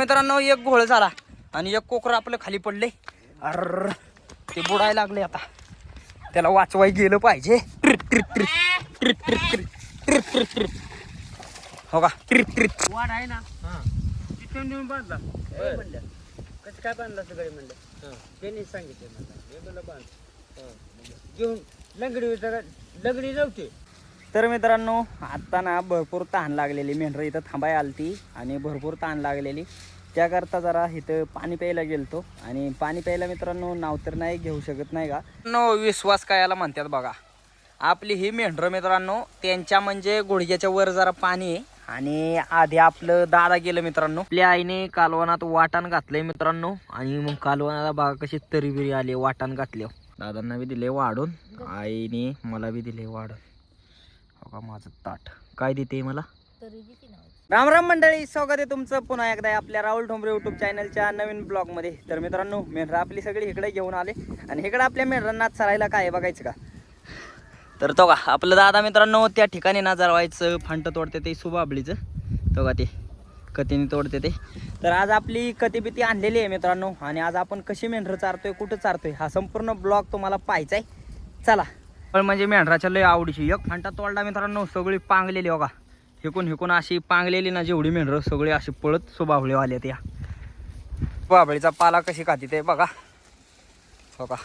मित्रांनो एक घोळ झाला आणि एक कोकर आपलं खाली पडले. अर ते बुडायला लागले आता. त्याला वाचवाय गेलं पाहिजे. Trip trip trip trip trip trip trip trip trip हो का? ट्रिप ट्रिप वाढ आहे ना? तिथून नेऊन बांधला. म्हणलं कसं काय बांधला सगळे म्हणलं? त्यांनी सांगितलं मला. हे बांध. घेऊन लंगडी लंगडी नव्हती तर मित्रांनो आत्ता ना भरपूर तहान लागलेली. मेंढरं इथं थांबाय आलती आणि भरपूर तहान लागलेली. त्याकरता जरा इथं पाणी प्यायला गेलतो. आणि पाणी प्यायला मित्रांनो नाव तर नाही घेऊ शकत नाही का? नो विश्वास काय याला म्हणतात बघा. आपली ही मेंढरं मित्रांनो त्यांच्या म्हणजे गुडघ्याच्या वर जरा पाणी आहे. आणि आधी आपलं दादा गेलं मित्रांनो. आपल्या आईने कालवनात वाटण घातलंय मित्रांनो. आणि मग कालवनाला बघा कशी तरी बिरी आली वाटण घातले दादांना बी दिले वाढून. आईने मला बी दिले वाढून. हो का माझं ताट. काय देते मला? राम राम मंडळी स्वागत आहे तुमचं पुन्हा एकदा आपल्या राहुल ठोंबरे युट्यूब चॅनलच्या नवीन ब्लॉगमध्ये तर मित्रांनो मेंढरा आपली सगळी इकडे घेऊन आले. आणि इकडे आपल्या मेंढरांना चरायला काय बघायचं का? तर तो का आपलं दादा मित्रांनो त्या ठिकाणी ना जरवायचं फांट तोडते ते सुबाबळीचं तो का ते कतीने तोडते ते. तर आज आपली कती बिती आणलेली आहे मित्रांनो. आणि आज आपण कशी मेंढरं चारतोय कुठं चारतोय हा संपूर्ण ब्लॉग तुम्हाला पाहायचा आहे. चला पण म्हणजे मेंढराच्या लय आवडीची. एक फांटा तोडला मित्रांनो सगळी पांगलेली बघा. हिकून हिकून अशी पांगलेली ना जेवढी मेंढरं सगळी अशी पळत सुबावळी आल्या त्या बाबळीचा पाला कशी खाती ते बघा. हो का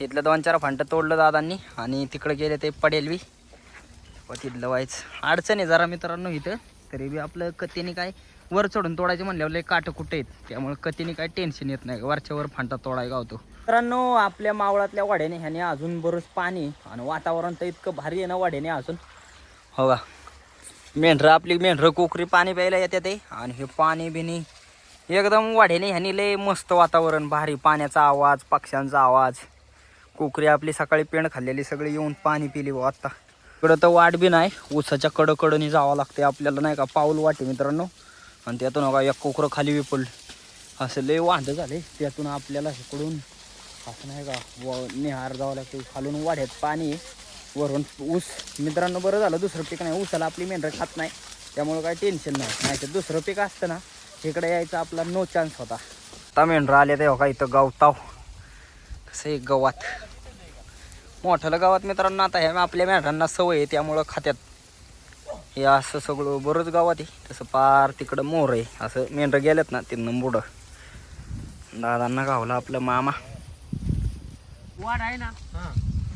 इथलं दोन चार फांट तोडलं दादांनी आणि तिकडे गेले ते पडेल बी व तिथलं व्हायचं. अडचण आहे जरा मित्रांनो इथं. तरी बी आपलं कतीने काय वर चढून तोडायचे म्हणल्यावर लय काटं कुठे आहेत? त्यामुळे कतीने काय टेन्शन येत नाही. वरच्या वर फांटा तोडाय गावतो. मित्रांनो आपल्या मावळातल्या वाड्याने ह्याने अजून बरंच पाणी आणि वातावरण तर इतकं भारी आहे ना वाड्याने अजून. हो का? मेंढरं आपली मेंढरं कोकरी पाणी प्यायला येते ते आणि हे पाणी बिनी एकदम वाढेने ह्यानी लय मस्त वातावरण. भारी पाण्याचा आवाज पक्ष्यांचा आवाज. कोकरी आपली सकाळी पेंड खाल्लेली सगळी येऊन पाणी पिली बुवा आत्ता इकडं तर वाट बी नाही. ऊसाच्या कडकडनी जावं लागते आपल्याला नाही का? पाऊल वाटे मित्रांनो. आणि त्यातून बघा एक कोकरं खाली बी असं लय वांधं झाले त्यातून आपल्याला इकडून असं नाही का व निहार जावं लागते खालून वाढ्यात पाणी वरून ऊस. मित्रांनो बरं झालं दुसरं पीक नाही. ऊसाला आपली मेंढरं खात नाही. त्यामुळं काही टेन्शन नाही. नाही तर दुसरं पीक असतं ना इकडे यायचा आपला नो चान्स होता. आता मेंढरं आल्या तेव्हा का इथं गावताव कसं एक गावात. मोठ्याला गावात मित्रांनो आता ह्या आपल्या मेंढरांना सवय आहे. त्यामुळं खात्यात हे असं सगळं बरंच गावात आहे. तसं पार तिकडं मोर आहे. असं मेंढरं गेलेत ना तिथनं बुडं दादांना गावला आपलं मामा. वाढ आहे ना?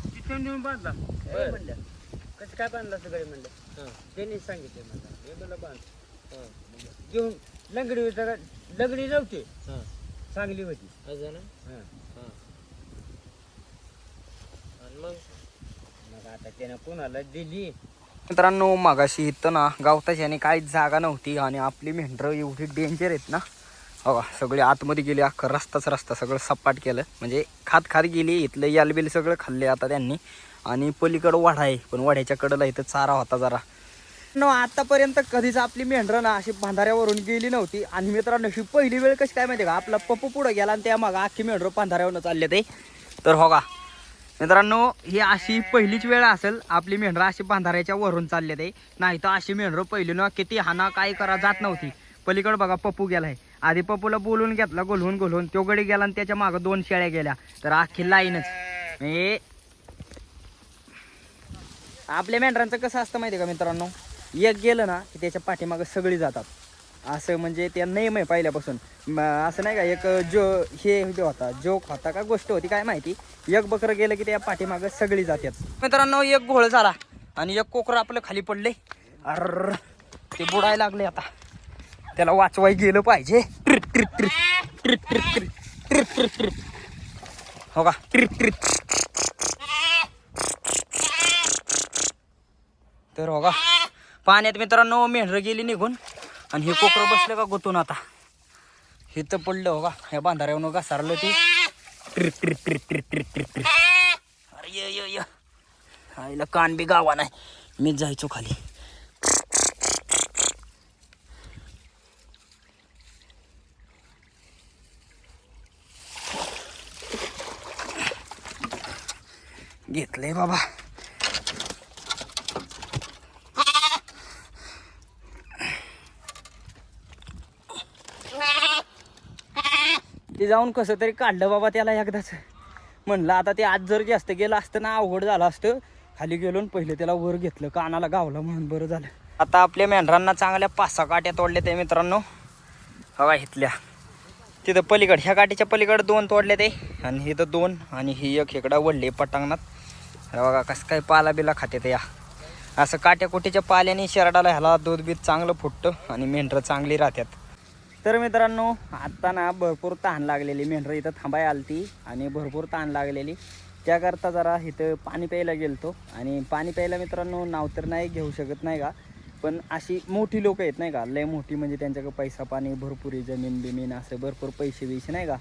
तिथून नेऊन बांधला. म्हणलं. कसं काय बांधला सगळे म्हणलं? त्यांनी सांगितलं मला. हे मला बांध. घेऊन लंगडी लंगडी नव्हती. चांगली होती. हां. मग आता त्यानं कोणाला दिली? मित्रांनो मागाशी इथं ना गावताची आणि काहीच जागा नव्हती आणि आपली मेंढरं एवढी डेंजर आहेत ना. हो का सगळे आतमध्ये गेली अख्खा रस्ताच रस्ता सगळं सपाट केलं. म्हणजे खात खात गेली इथलं यालबिल सगळं खाल्ले आता त्यांनी. आणि पलीकडं वाडा आहे पण वाड्याच्या कडला इथं चारा होता जरा. न आतापर्यंत कधीच आपली मेंढरं ना अशी बांधाऱ्यावरून गेली नव्हती. आणि मित्रांनो ही पहिली वेळ कशी काय माहिती का? आपला पप्पू पुढं गेला आणि त्या मग अख्खी मेंढरं बांधाऱ्यावरून चालले ते. तर हो का? मित्रांनो ही अशी पहिलीच वेळ असेल. आपली मेंढरं अशी बांधाऱ्याच्या वरून चालले ते नाही तर अशी मेंढरं पहिली ना किती हाना काय करा जात नव्हती. पलीकडे बघा पप्पू गेलाय. आधी पप्पूला बोलून घेतला गोलवून गोलवून तो गडी गेला आणि त्याच्या मागं दोन शेळ्या गेल्या. तर अख्खी लाईनच. म्हणजे आपल्या मेंढरांचं कसं असतं माहिती आहे का मित्रांनो? एक गेलं ना की त्याच्या पाठीमागं सगळी जातात. असं म्हणजे त्या नेम आहे पहिल्यापासून. असं नाही का एक जो हे जो होता जोक होता का गोष्ट होती काय माहिती. एक बकरं गेलं की त्या पाठीमागं सगळी जातात मित्रांनो एक घोळ झाला आणि एक कोकरं आपलं खाली पडले. अर ते बुडायला लागले आता. त्याला वाचवाय गेलं पाहिजे. Trip trip trip trip trip trip trip trip trip हो का? ट्रिप ट्रिप तर हो का? पाण्यात मित्रांनो मेंढरं गेली निघून. आणि हे कोकरं बसलं का गुतून आता? हे तर पडलं हो का ह्या बांधाऱ्यावर घसारलं ते. Trip trip trip trip trip trip trip अरे य य. आईला कान बी गावा नाही. मीच जायचो खाली. घेतलंय बाबा. ते जाऊन कसं तरी काढलं बाबा त्याला एकदाच. म्हणलं आता ते आज जर जास्त गेलं असतं ना अवघड झालं असतं. खाली गेलो आणि पहिले त्याला वर घेतलं कानाला गावलं म्हणून बरं झालं. आता आपल्या मेंढरांना चांगल्या पाच सहा काट्या तोडल्या ते मित्रांनो. हवा घेतल्या तिथं पलीकड ह्या काठीच्या पलीकडे दोन तोडले ते आणि इथं दोन आणि ही एक इकडं वडले पटांगणात. बघा कसं काय पाला बिला खाते ते या. असं काट्या कुटीच्या पाल्याने शर्टाला ह्याला दूध बीत चांगलं फुटतं आणि मेंढरं चांगली राहतात. तर मित्रांनो आत्ता ना भरपूर तहान लागलेली. मेंढरं इथं थांबाय आलती आणि भरपूर तहान लागलेली. त्याकरता जरा इथं पाणी प्यायला गेलतो. आणि पाणी प्यायला मित्रांनो नाव तर नाही घेऊ शकत नाही का? पण अशी मोठी लोक आहेत नाही का? लय मोठी म्हणजे त्यांच्याकडे पैसा पाणी भरपूर आहे जमीन बिमीन असं भरपूर पैसे बिसे नाही का?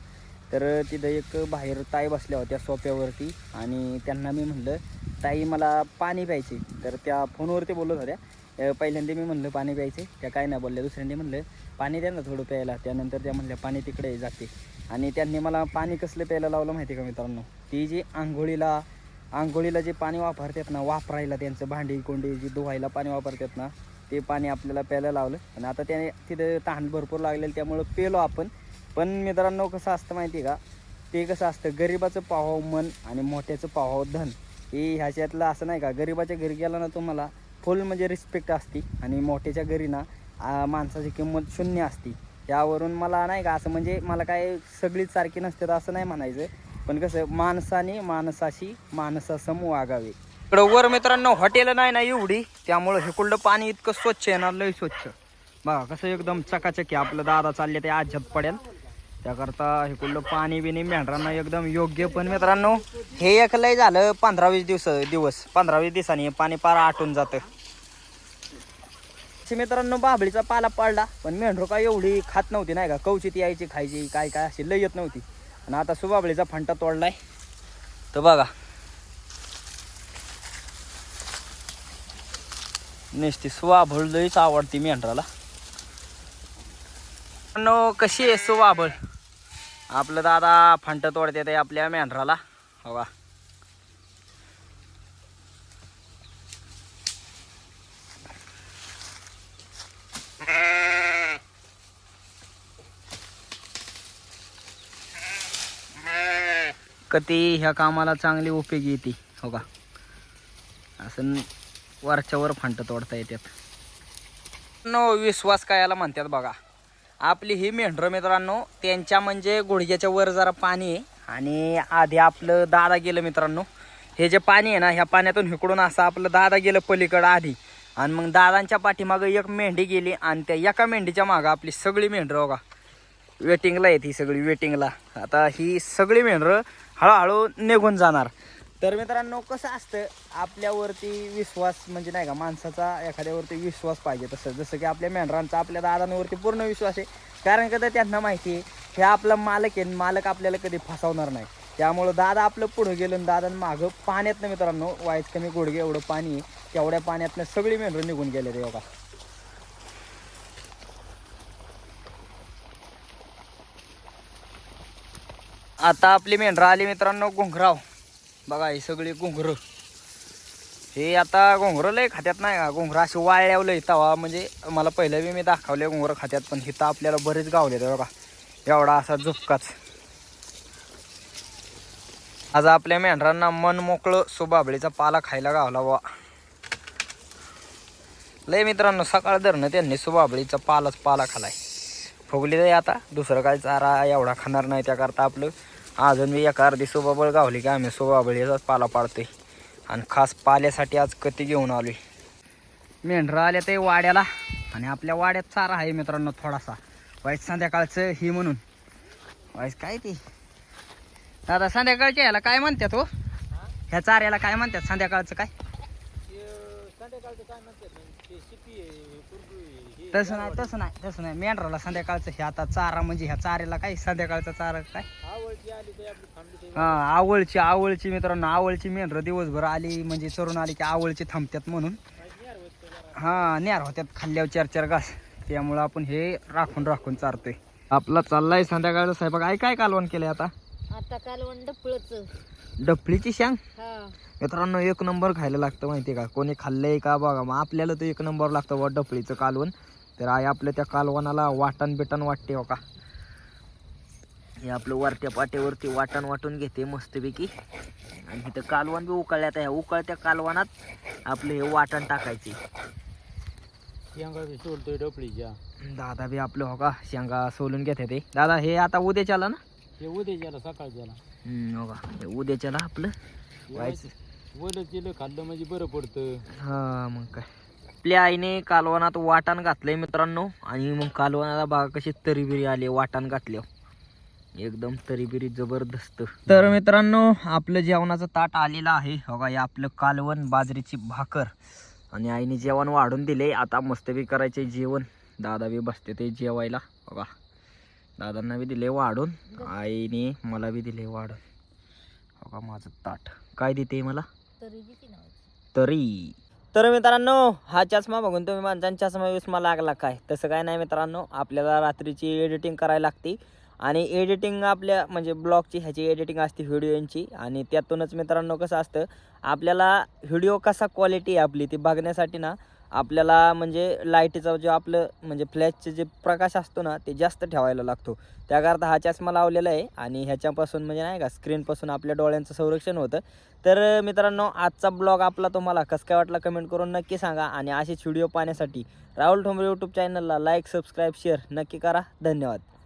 तर तिथं एक बाहेर ताई बसल्या होत्या सोप्यावरती आणि त्यांना मी म्हणलं ताई मला पाणी प्यायचे तर त्या फोनवरती बोलत होत्या. पहिल्यांदा मी म्हणलं पाणी प्यायचे त्या काय नाही बोलल्या. दुसऱ्यांदा म्हणलं पाणी द्या ना थोडं प्यायला. त्यानंतर त्या म्हणल्या पाणी तिकडे जाते. आणि त्यांनी मला पाणी कसलं प्यायला लावलं माहिती आहे का मित्रांनो? ती जी आंघोळीला आंघोळीला जे पाणी वापरतात ना वापरायला त्यांचं भांडी कोंडी जी धुवायला पाणी वापरतात ना ते पाणी आपल्याला प्यायला लावलं. आणि आता त्याने तिथं तहान भरपूर लागलेलं त्यामुळं पेलो आपण. पण मित्रांनो कसं असतं माहिती आहे का? ते कसं असतं गरिबाचं पाहाव मन आणि मोठ्याचं पाहाव धन. हे ह्याच्यातलं असं नाही का? गरिबाच्या घरी गेला ना तुम्हाला फुल म्हणजे रिस्पेक्ट असते. आणि मोठ्याच्या घरी ना माणसाची किंमत शून्य असते. यावरून मला नाही का असं म्हणजे मला काय सगळीच सारखी नसते तर असं नाही म्हणायचं. पण कसं माणसाने माणसाशी माणसासम वागावे. इकडं वर मित्रांनो हॉटेल नाही ना एवढी. त्यामुळं हे पाणी इतकं स्वच्छ येणार लय स्वच्छ. बघा कसं एकदम चकाचकी आपलं दादा चालले ते आज्यात पडेल. त्याकरता हे कुठलं पाणी बिणी मेंढरांना एकदम योग्य पण मित्रांनो. हे एक लय झालं पंधरा वीस दिवस दिवस. पंधरा वीस दिवसांनी पाणी पार आटून जातं. मित्रांनो बाबळीचा पाला पडला पण मेंढरो काय एवढी खात नव्हती नाही का? कवचित यायची खायची काय काय अशी लय येत नव्हती. आणि आता सुबाबळीचा फंटा तोडलाय. तर बघा. नेसती सुवाभळ लईच आवडती मेंढराला. नो कशी आहे सुवाभळ आपलं दादा फंट तोडते ते आपल्या मेंढराला. हो का? कधी ह्या कामाला चांगली उपयोगी येते हो का? असं वरच्यावर फंट तोडता येतात. नो विश्वास काय याला म्हणतात बघा. आपली ही मेंढरं मित्रांनो त्यांच्या म्हणजे गुडघ्याच्या वर जरा पाणी आहे. आणि आधी आपलं दादा गेलं मित्रांनो. हे जे पाणी आहे ना ह्या पाण्यातून हिकडून असं आपलं दादा गेलं पलीकडं आधी. आणि मग दादांच्या पाठीमागं एक मेंढी गेली आणि त्या एका मेंढीच्या मागं आपली सगळी मेंढरं बघा. वेटिंगला आहेत ही सगळी वेटिंगला आता ही सगळी मेंढरं हळूहळू निघून जाणार. तर मित्रांनो कसं असतं आपल्यावरती विश्वास म्हणजे नाही का माणसाचा एखाद्यावरती विश्वास पाहिजे तसं. जसं की आपल्या मेंढरांचा आपल्या दादांवरती पूर्ण विश्वास आहे. कारण का तर त्यांना माहिती आहे हे आपला मालक आहे मालक आपल्याला कधी फसवणार नाही. त्यामुळं दादा आपलं पुढं गेलं आणि दादा मागं पाण्यातनं मित्रांनो वाईट कमी गुडघे एवढं पाणी आहे. तेवढ्या पाण्यातनं सगळी मेंढरं निघून गेले रे बघा. आता आपली मेंढरं आली मित्रांनो घुंगराव. बघा हे सगळी घोंगरं. हे आता घोंगरं लय खात्यात नाही का? घोंगरं अशी वाळल्यावलं लय तवा म्हणजे मला पहिलं बी मी दाखवले घोंगरं खात्यात पण हिथं आपल्याला बरेच गावले ते बघा. एवढा असा झुपकाच. आज आपल्या मेंढरांना मन मोकळं सुबाबळीचा पाला खायला गावला बा लय मित्रांनो सकाळ धरणं त्यांनी सुबाबळीचा पालाच पाला खालाय. फुगली जाई आता दुसरं काय चारा एवढा खाणार नाही त्याकरता आपलं. अजून मी एका अर्धी सोबाबळ गावली की आम्ही सुबाबळीचाच पाला पाडतोय. आणि खास पाल्यासाठी आज कती घेऊन आलोय. मेंढरं आल्या ते वाड्याला. आणि आपल्या वाड्यात चारा आहे मित्रांनो थोडासा. वाईट संध्याकाळचं ही म्हणून. वाईट काय ते? दादा संध्याकाळच्या याला काय म्हणतात हो? ह्या चाऱ्याला काय म्हणतात? संध्याकाळचं काय? संध्याकाळचं काय म्हणतात ते शिपी आहे कुरडू आहे तसं नाही तसं नाही तसं नाही. मेंढराला संध्याकाळचं हे आता चारा म्हणजे ह्या चाऱ्याला काय? संध्याकाळचा चारा काय? आवडची आली ते आपली थांबली ते हा आवळची आवळची मित्रांनो आवळची मेंढरं दिवसभर आली म्हणजे चरून आली की आवळची थांबतात म्हणून. हा न्यार होत्यात खाल्ल्यावर चार चार घास. त्यामुळं आपण हे राखून राखून चारतोय. आपला चाललाय संध्याकाळचा स्वयंपाक. काय काय कालवण केलंय आता? आता कालवण डपळच. डफळीची शांग? हा. मित्रांनो एक नंबर खायला लागतं माहिती का? कोणी खाल्लंय का बघा? मग आपल्याला तर एक नंबर लागतं बा डफळीचं कालवण. तर आई आपल्या त्या कालवणाला वाटण बिटन वाटते हो का? हे आपलं वरत्या पाट्यावरती वाटण वाटून घेते मस्तपैकी. आणि इथं कालवण बी उकळल्यात. ह्या उकळत्या कालवणात आपलं हे वाटण टाकायचे. शेंगा बी सोडतोय डोपळीच्या. दादा बी आपलं हो का? शेंगा सोलून घेते ते. दादा हे आता उद्याच्याला ना? हे उद्याच्याला सकाळच्याला हम्म, हो का? हे उद्याच्याला आपलं? व्हायचं वलं केलं खाल्लं म्हणजे बरं पडतं. हा मग काय? आपल्या आईने कालवणात वाटण घातलंय मित्रांनो. आणि मग कालवणाला बघा कशी तरीबिरी आली वाटण घातल्यावर. एकदम तरीबिरी जबरदस्त. तर मित्रांनो आपलं जेवणाचं ताट आलेलं आहे. हो का हे आपलं कालवण बाजरीची भाकर. आणि आईने जेवण वाढून दिले आता मस्तबी करायचे जेवण. दादा बी बसते ते जेवायला. हो का? दादांना बी दिले वाढून आईने मला बी दिले वाढून. हो का माझं ताट. काय देते मला? तरी किती नाव तरी. तर मित्रांनो हा चष्मा बघून तुम्ही माणसांचा चष्मा विस्मा लागला काय? तसं काय नाही मित्रांनो आपल्याला रात्रीची एडिटिंग करायला लागते. आणि एडिटिंग आपल्या म्हणजे ब्लॉगची ह्याची एडिटिंग असते व्हिडिओची. आणि त्यातूनच मित्रांनो कसं असतं आपल्याला व्हिडिओ कसा क्वालिटी आहे आपली ती बघण्यासाठी ना आपल्याला म्हणजे लाईटीचा जो आपलं म्हणजे फ्लॅशचे जे प्रकाश असतो ना ते जास्त ठेवायला लागतो. त्याकरता हा चष्मा लावलेला आहे आणि ह्याच्यापासून म्हणजे नाही का स्क्रीनपासून आपल्या डोळ्यांचं संरक्षण होतं. तर मित्रांनो आजचा ब्लॉग आपला तुम्हाला कसं काय वाटला कमेंट करून नक्की सांगा आणि असेच व्हिडिओ पाहण्यासाठी राहुल ठोंबरे यूट्यूब चॅनलला लाईक सबस्क्राईब शेअर नक्की करा. धन्यवाद.